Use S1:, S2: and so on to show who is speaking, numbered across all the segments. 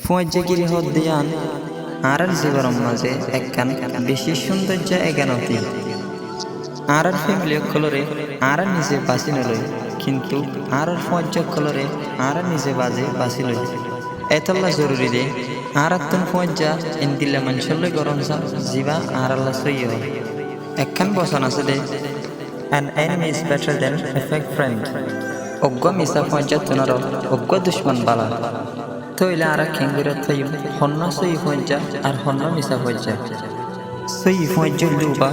S1: ফুয়াজ্জাগিরি হদ্দিয়ান আর আর জীবনের মাঝে একখান বেশি সৌন্দর্য এগানতি আর আর ফ্যামিলি কলরে আর নিজে বাঁচি নলই, কিন্তু আর আর কলরে আর নিজে বাজে বাঁচি লই। এতল্লা জরুরি দে আর তুন ফুয়াজ্জা মানুষের গরম সা জিবা আর সইয় একখান বসন আছে দে, An enemy is better than a fake. অজ্ঞ মিসা ফুয়াজ্জা তুনার, অজ্ঞ দুশ্মন বালা। তৈলে আর খেঙ্গুরে থই হন্ন সই ফুয়াজ্জা আর হন্ন মিসা ফুয়াজ্জা সই ফুয়াজ্জা লুবা,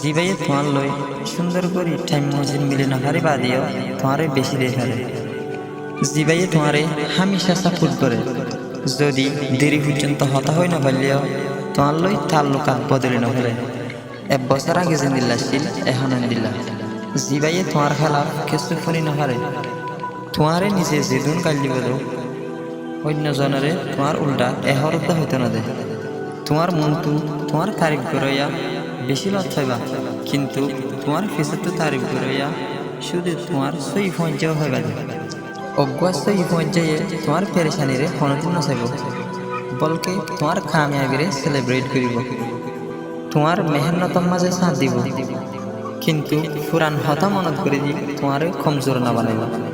S1: জিবাই তোমার লই সুন্দর করে টাইম মজিদ মিলে না পারে বাদিও তোমারে বেশি দেখারে জিবাইয়ে তোমারে হামিশা সাপোর্ট করে, যদি দেরি পর্যন্ত হতা হয় না পারলেও তোমার লই তাল্লুকাত বদলে না ফেলে এক বছর আগে যে দিল্লা ছিল এখন দিল্লা জিবাইয়ে তোমার খেলা কিছু শুনি না পারে তোমারে নিজে যেদুন কালি বলো অন্যজনরে তোমার উল্টা এহরতা হইতে না দেয় তোমার মনটু তোমার তারিফ করইয়া বেশি লত হইবা। কিন্তু তোমার ফেসে তারিফ করইয়া শুধু তোমার সই পর্যায় হইবা অজ্ঞা সই পর্যায়ে তোমার পেরেশানিরে কোনোদিন নচাইব। বলকে তোমার কামিয়াবিরে সেলিব্রেট করিব তোমার মেহনতর মাঝে সাথ দিব। কিন্তু পুরান হতা মনত করে দি তোমার কমজোর না বানাইব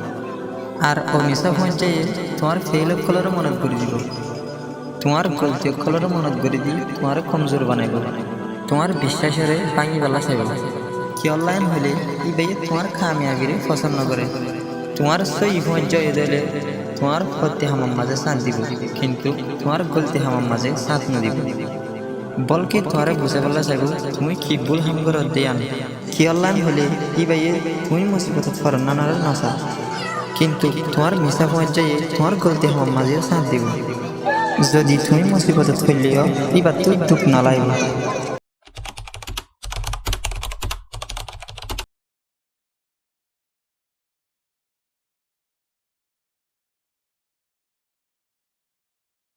S1: আর অমিশা পর্যায়ে তোমার ফেল কলর মনত করে দিব। তোমার গলতি কলর মনত করে দি তোমার কমজোর বানাইব। তোমার বিশ্বাসেরে ভাঙি বেলা চাইব কি অনলাইন হলে ইবে তোমার কামিয়াবিরে পছন্দ করে। তোমার সই পর্যায়ে দিলে তোমার ক্ষতি হামার মাঝে সাথ দিব, কিন্তু তোমার গলতি হামার মাঝে সাথ না বলকে তোমারে বুঝে বলা চাইব, তুমি কি ভুল হাম করে দিয়ান কি অনলাইন হলে ইবাইয়ে তুমি মুসিবত ফরনানার নাসা কিন্তু তোমার মিশা পর্যায়ে তোমার গলতে হওয়া মাঝে সাথ দিব। যদি তুমি মুসিবত ফেললিও এবার তুই দুঃখ না লাগবে